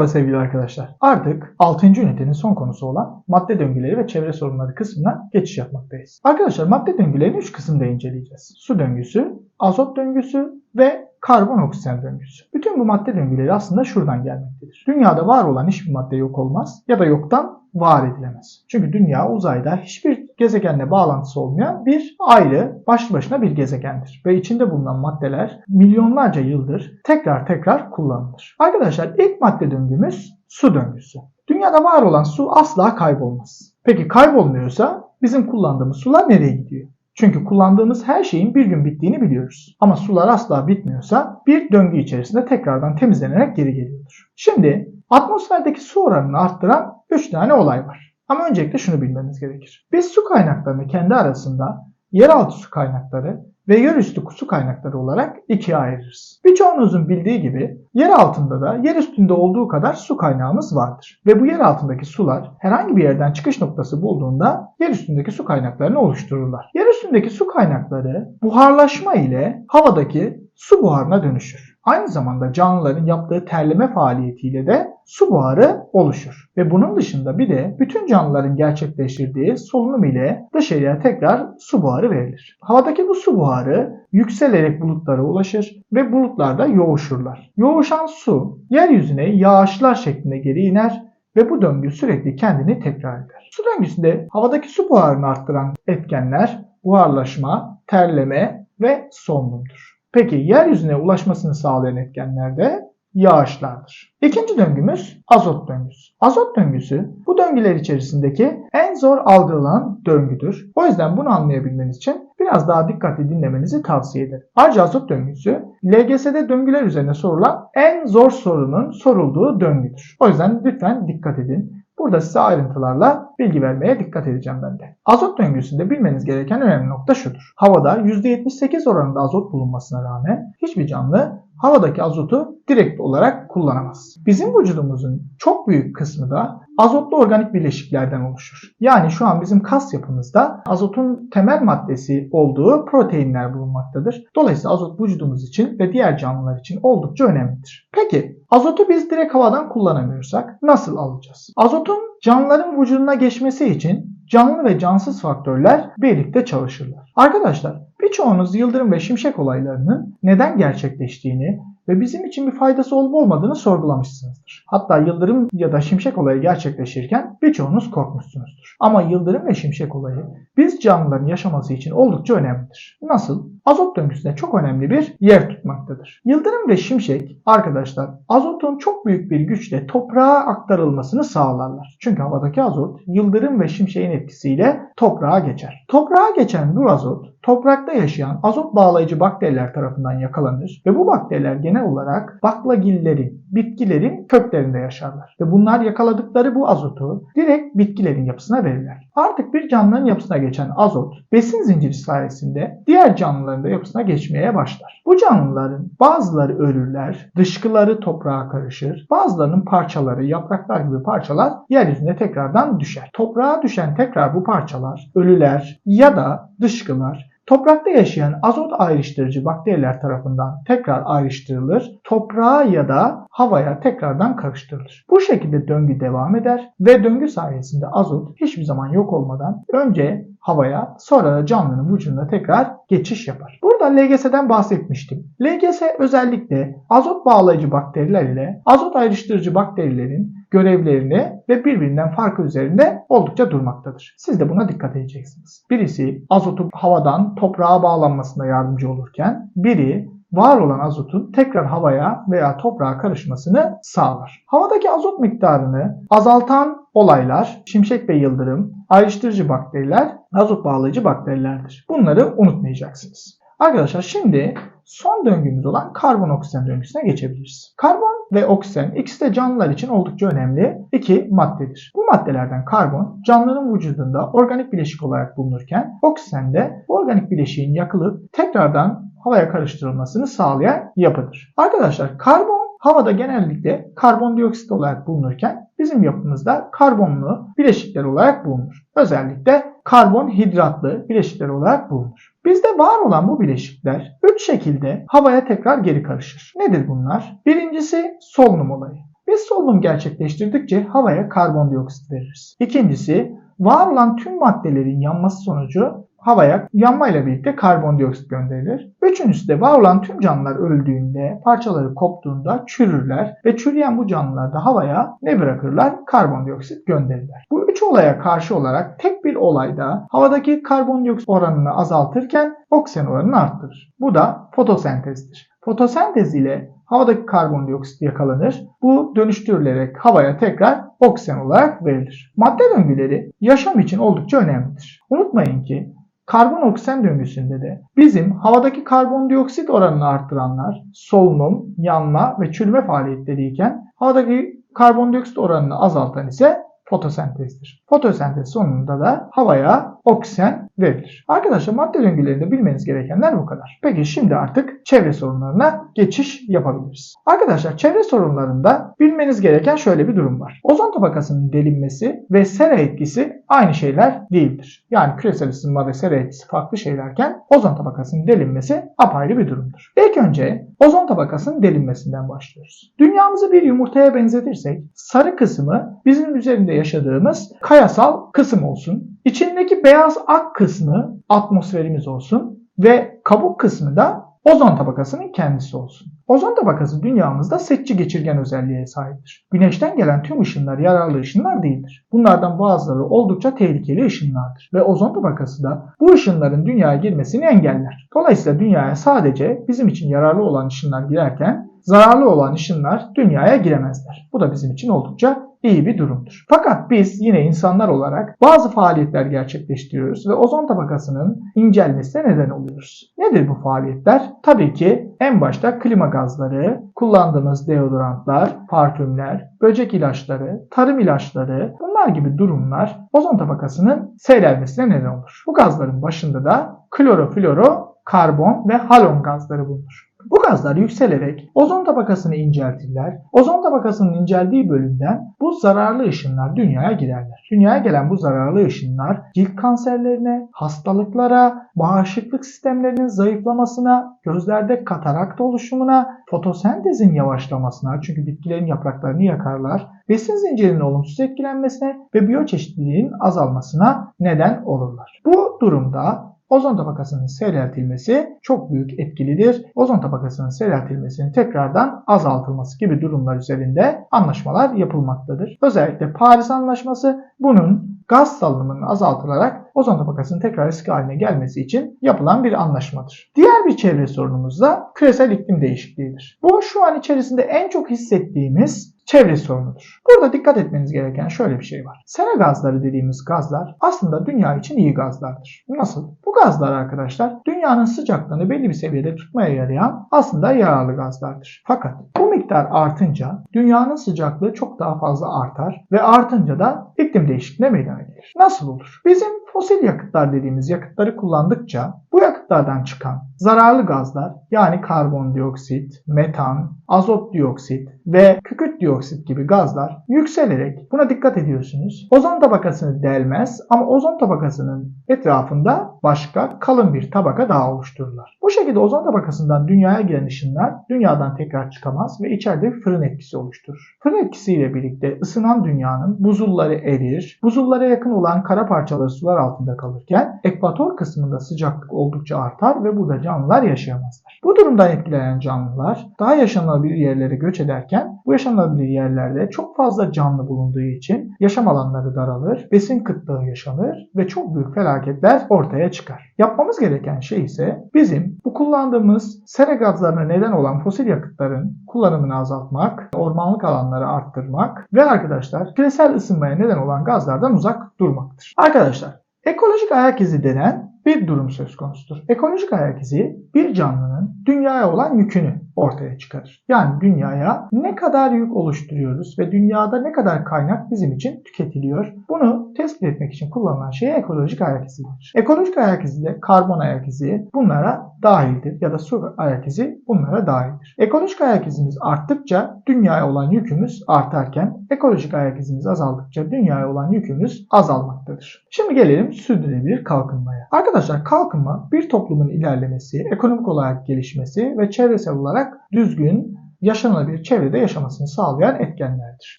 Merhaba sevgili arkadaşlar. Artık 6. ünitenin son konusu olan madde döngüleri ve çevre sorunları kısmına geçiş yapmaktayız. Arkadaşlar madde döngülerini 3 kısımda inceleyeceğiz. Su döngüsü, azot döngüsü ve karbon oksijen döngüsü. Bütün bu madde döngüleri aslında şuradan gelmektedir. Dünyada var olan hiçbir madde yok olmaz ya da yoktan var edilemez. Çünkü dünya uzayda hiçbir gezegenle bağlantısı olmayan bir ayrı, başlı başına bir gezegendir. Ve içinde bulunan maddeler milyonlarca yıldır tekrar tekrar kullanılır. Arkadaşlar ilk madde döngümüz su döngüsü. Dünyada var olan su asla kaybolmaz. Peki kaybolmuyorsa bizim kullandığımız sular nereye gidiyor? Çünkü kullandığımız her şeyin bir gün bittiğini biliyoruz. Ama sular asla bitmiyorsa bir döngü içerisinde tekrardan temizlenerek geri geliyordur. Şimdi atmosferdeki su oranını arttıran 3 tane olay var. Ama öncelikle şunu bilmemiz gerekir. Biz su kaynaklarını kendi arasında yeraltı su kaynakları ve yerüstü su kaynakları olarak ikiye ayırırız. Birçoğunuzun bildiği gibi yer altında da yer üstünde olduğu kadar su kaynağımız vardır. Ve bu yer altındaki sular herhangi bir yerden çıkış noktası bulduğunda yer üstündeki su kaynaklarını oluştururlar. Yer üstündeki su kaynakları buharlaşma ile havadaki su buharına dönüşür. Aynı zamanda canlıların yaptığı terleme faaliyetiyle de su buharı oluşur. Ve bunun dışında bir de bütün canlıların gerçekleştirdiği solunum ile dışarıya tekrar su buharı verilir. Havadaki bu su buharı yükselerek bulutlara ulaşır ve bulutlarda yoğuşurlar. Yoğuşan su yeryüzüne yağışlar şeklinde geri iner ve bu döngü sürekli kendini tekrar eder. Su döngüsünde havadaki su buharını arttıran etkenler buharlaşma, terleme ve solunumdur. Peki yeryüzüne ulaşmasını sağlayan etkenler de yağışlardır. İkinci döngümüz azot döngüsü. Azot döngüsü bu döngüler içerisindeki en zor algılanan döngüdür. O yüzden bunu anlayabilmeniz için biraz daha dikkatli dinlemenizi tavsiye ederim. Ayrıca azot döngüsü LGS'de döngüler üzerine sorulan en zor sorunun sorulduğu döngüdür. O yüzden lütfen dikkat edin. Burada size ayrıntılarla bilgi vermeye dikkat edeceğim ben de. Azot döngüsünde bilmeniz gereken önemli nokta şudur. Havada %78 oranında azot bulunmasına rağmen hiçbir canlı havadaki azotu direkt olarak kullanamaz. Bizim vücudumuzun çok büyük kısmı da azotlu organik bileşiklerden oluşur. Yani şu an bizim kas yapımızda azotun temel maddesi olduğu proteinler bulunmaktadır. Dolayısıyla azot vücudumuz için ve diğer canlılar için oldukça önemlidir. Peki azotu biz direkt havadan kullanamıyorsak nasıl alacağız? Azotun canlıların vücuduna geçmesi için canlı ve cansız faktörler birlikte çalışırlar. Arkadaşlar birçoğunuz yıldırım ve şimşek olaylarının neden gerçekleştiğini ve bizim için bir faydası olup olmadığını sorgulamışsınızdır. Hatta yıldırım ya da şimşek olayı gerçekleşirken birçoğunuz korkmuşsunuzdur. Ama yıldırım ve şimşek olayı biz canlıların yaşaması için oldukça önemlidir. Nasıl? Azot döngüsünde çok önemli bir yer tutmaktadır. Yıldırım ve şimşek arkadaşlar azotun çok büyük bir güçle toprağa aktarılmasını sağlarlar. Çünkü havadaki azot yıldırım ve şimşeğin etkisiyle toprağa geçer. Toprağa geçen bu azot toprakta yaşayan azot bağlayıcı bakteriler tarafından yakalanır ve bu bakteriler genel olarak baklagillerin, bitkilerin köklerinde yaşarlar. Ve bunlar yakaladıkları bu azotu direkt bitkilerin yapısına verirler. Artık bir canlının yapısına geçen azot besin zinciri sayesinde diğer canlıların da yapısına geçmeye başlar. Bu canlıların bazıları ölürler, dışkıları toprağa karışır, bazılarının parçaları, yapraklar gibi parçalar yeryüzüne tekrardan düşer. Toprağa düşen tekrar bu parçalar, ölüler ya da dışkılar Toprakta yaşayan azot ayrıştırıcı bakteriler tarafından tekrar ayrıştırılır, toprağa ya da havaya tekrardan karıştırılır. Bu şekilde döngü devam eder ve döngü sayesinde azot hiçbir zaman yok olmadan önce havaya sonra da canlının vücuduna tekrar geçiş yapar. Burada LGS'den bahsetmiştim. LGS özellikle azot bağlayıcı bakteriler ile azot ayrıştırıcı bakterilerin görevlerini ve birbirinden farkı üzerinde oldukça durmaktadır. Siz de buna dikkat edeceksiniz. Birisi azotu havadan toprağa bağlanmasına yardımcı olurken biri var olan azotun tekrar havaya veya toprağa karışmasını sağlar. Havadaki azot miktarını azaltan olaylar, şimşek ve yıldırım, ayrıştırıcı bakteriler, azot bağlayıcı bakterilerdir. Bunları unutmayacaksınız. Arkadaşlar şimdi son döngümüz olan karbon oksijen döngüsüne geçebiliriz. Karbon ve oksijen ikisi de canlılar için oldukça önemli iki maddedir. Bu maddelerden karbon canlının vücudunda organik bileşik olarak bulunurken oksijen de organik bileşiğin yakılıp tekrardan havaya karıştırılmasını sağlayan yapıdır. Arkadaşlar karbon havada genellikle karbondioksit olarak bulunurken bizim yapımızda karbonlu bileşikler olarak bulunur. Özellikle karbon hidratlı bileşikler olarak bulunur. Bizde var olan bu bileşikler 3 şekilde havaya tekrar geri karışır. Nedir bunlar? Birincisi solunum olayı. Biz solunum gerçekleştirdikçe havaya karbondioksit veririz. İkincisi var olan tüm maddelerin yanması sonucu havaya yanmayla birlikte karbondioksit gönderilir. Üçüncüsü de var olan tüm canlılar öldüğünde, parçaları koptuğunda çürürler ve çürüyen bu canlılar da havaya ne bırakırlar? Karbondioksit gönderirler. Bu üç olaya karşı olarak tek bir olayda havadaki karbondioksit oranını azaltırken oksijen oranını arttırır. Bu da fotosentezdir. Fotosentez ile havadaki karbondioksit yakalanır. Bu dönüştürülerek havaya tekrar oksijen olarak verilir. Madde döngüleri yaşam için oldukça önemlidir. Unutmayın ki karbon oksijen döngüsünde de bizim havadaki karbondioksit oranını arttıranlar solunum, yanma ve çürüme faaliyetleri iken havadaki karbondioksit oranını azaltan ise fotosentezdir. Fotosentez sonunda da havaya oksijen verilir. Arkadaşlar madde döngülerinde bilmeniz gerekenler bu kadar. Peki şimdi artık çevre sorunlarına geçiş yapabiliriz. Arkadaşlar çevre sorunlarında bilmeniz gereken şöyle bir durum var. Ozon tabakasının delinmesi ve sera etkisi aynı şeyler değildir. Yani küresel ısınma ve sera etkisi farklı şeylerken ozon tabakasının delinmesi apayrı bir durumdur. İlk önce ozon tabakasının delinmesinden başlıyoruz. Dünyamızı bir yumurtaya benzetirsek sarı kısmı bizim üzerinde yaşadığımız kayasal kısım olsun. İçindeki beyaz ak kısmı atmosferimiz olsun ve kabuk kısmı da ozon tabakasının kendisi olsun. Ozon tabakası dünyamızda seçici geçirgen özelliğe sahiptir. Güneşten gelen tüm ışınlar yararlı ışınlar değildir. Bunlardan bazıları oldukça tehlikeli ışınlardır ve ozon tabakası da bu ışınların dünyaya girmesini engeller. Dolayısıyla dünyaya sadece bizim için yararlı olan ışınlar girerken zararlı olan ışınlar dünyaya giremezler. Bu da bizim için oldukça iyi bir durumdur. Fakat biz yine insanlar olarak bazı faaliyetler gerçekleştiriyoruz ve ozon tabakasının incelmesine neden oluyoruz. Nedir bu faaliyetler? Tabii ki en başta klima gazları, kullandığımız deodorantlar, parfümler, böcek ilaçları, tarım ilaçları bunlar gibi durumlar ozon tabakasının seyrelmesine neden olur. Bu gazların başında da klorofloro, karbon ve halon gazları bulunur. Bu gazlar yükselerek ozon tabakasını inceltirler. Ozon tabakasının inceldiği bölümden bu zararlı ışınlar dünyaya girerler. Dünyaya gelen bu zararlı ışınlar cilt kanserlerine, hastalıklara, bağışıklık sistemlerinin zayıflamasına, gözlerde katarakt oluşumuna, fotosentezin yavaşlamasına çünkü bitkilerin yapraklarını yakarlar, besin zincirinin olumsuz etkilenmesine ve biyoçeşitliliğin azalmasına neden olurlar. Bu durumda Ozon tabakasının seyreltilmesi çok büyük etkilidir. Ozon tabakasının seyreltilmesinin tekrardan azaltılması gibi durumlar üzerinde anlaşmalar yapılmaktadır. Özellikle Paris Anlaşması bunun gaz salınımının azaltılarak ozon tabakasının tekrar eski haline gelmesi için yapılan bir anlaşmadır. Diğer bir çevre sorunumuz da küresel iklim değişikliğidir. Bu şu an içerisinde en çok hissettiğimiz çevre sorunudur. Burada dikkat etmeniz gereken şöyle bir şey var. Sera gazları dediğimiz gazlar aslında dünya için iyi gazlardır. Nasıl? Bu gazlar arkadaşlar dünyanın sıcaklığını belli bir seviyede tutmaya yarayan aslında yararlı gazlardır. Fakat bu miktar artınca dünyanın sıcaklığı çok daha fazla artar ve artınca da iklim değişikliğine meydana gelir. Nasıl olur? Bizim fosil yakıtlar dediğimiz yakıtları kullandıkça bu yakıtlardan çıkan zararlı gazlar yani karbondioksit, metan, azot dioksit ve kükürt dioksit gibi gazlar yükselerek buna dikkat ediyorsunuz. Ozon tabakasını delmez ama ozon tabakasının etrafında başka kalın bir tabaka daha oluştururlar. Bu şekilde ozon tabakasından dünyaya giren ışınlar dünyadan tekrar çıkamaz ve içeride bir fırın etkisi oluşturur. Fırın etkisiyle birlikte ısınan dünyanın buzulları erir. Buzullara yakın olan kara parçaları sular altında kalırken ekvator kısmında sıcaklık oldukça artar ve burada canlılar yaşayamazlar. Bu durumdan etkilenen canlılar daha yaşanabilir yerlere göç ederken bu yaşanabilir yerlerde çok fazla canlı bulunduğu için yaşam alanları daralır, besin kıtlığı yaşanır ve çok büyük felaketler ortaya çıkar. Yapmamız gereken şey ise bizim bu kullandığımız sera gazlarına neden olan fosil yakıtların kullanımını azaltmak, ormanlık alanları arttırmak ve arkadaşlar küresel ısınmaya neden olan gazlardan uzak durmaktır. Arkadaşlar ekolojik ayak izi denen bir durum söz konusudur. Ekolojik ayak izi bir canlının dünyaya olan yükünü ortaya çıkarır. Yani dünyaya ne kadar yük oluşturuyoruz ve dünyada ne kadar kaynak bizim için tüketiliyor. Bunu tespit etmek için kullanılan şey ekolojik ayak izidir. Ekolojik ayak izi de karbon ayak izi bunlara dahildir ya da su ayak izi bunlara dahildir. Ekolojik ayak izimiz arttıkça dünyaya olan yükümüz artarken ekolojik ayak izimiz azaldıkça dünyaya olan yükümüz azalmaktadır. Şimdi gelelim sürdürülebilir kalkınmaya. Arkadaşlar kalkınma bir toplumun ilerlemesi, ekonomik olarak gelişmesi ve çevresel olarak düzgün yaşanabilir çevrede yaşamasını sağlayan etkenlerdir.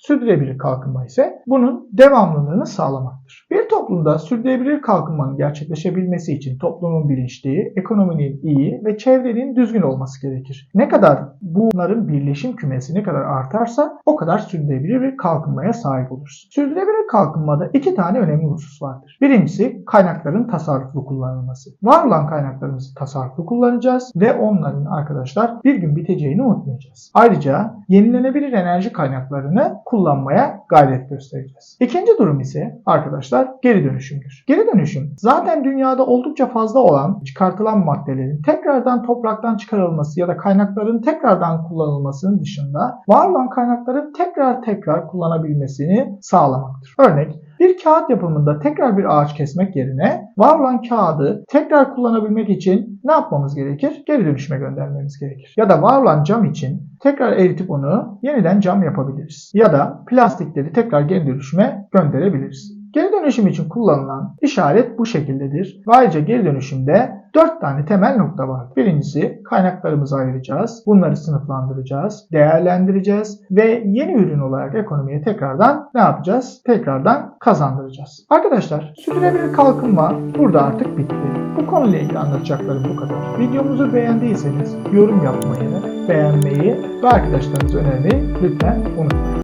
Sürdürülebilir kalkınma ise bunun devamlılığını sağlamaktır. Bir toplumda sürdürülebilir kalkınmanın gerçekleşebilmesi için toplumun bilinçliği, ekonominin iyi ve çevrenin düzgün olması gerekir. Ne kadar bunların birleşim kümesi ne kadar artarsa o kadar sürdürülebilir bir kalkınmaya sahip oluruz. Sürdürülebilir kalkınmada iki tane önemli husus vardır. Birincisi kaynakların tasarruflu kullanılması. Var olan kaynaklarımızı tasarruflu kullanacağız ve onların arkadaşlar bir gün biteceğini unutmayacağız. Ayrıca yenilenebilir enerji kaynaklarını kullanmaya gayret göstereceğiz. İkinci durum ise arkadaşlar geri dönüşümdür. Geri dönüşüm zaten dünyada oldukça fazla olan çıkartılan maddelerin tekrardan topraktan çıkarılması ya da kaynakların tekrardan kullanılmasının dışında var olan kaynakların tekrar tekrar kullanabilmesini sağlamaktır. Örnek bir kağıt yapımında tekrar bir ağaç kesmek yerine var olan kağıdı tekrar kullanabilmek için ne yapmamız gerekir? Geri dönüşüme göndermemiz gerekir. Ya da var olan cam için tekrar eritip onu yeniden cam yapabiliriz. Ya da plastikleri tekrar geri dönüşüme gönderebiliriz. Geri dönüşüm için kullanılan işaret bu şekildedir. Ve ayrıca geri dönüşümde 4 tane temel nokta var. Birincisi kaynaklarımızı ayıracağız. Bunları sınıflandıracağız, değerlendireceğiz ve yeni ürün olarak ekonomiye tekrardan ne yapacağız? Tekrardan kazandıracağız. Arkadaşlar sürdürülebilir kalkınma burada artık bitti. Bu konuyla ilgili anlatacaklarım bu kadar. Videomuzu beğendiyseniz yorum yapmayı, beğenmeyi ve arkadaşlarınıza önermeyi lütfen unutmayın.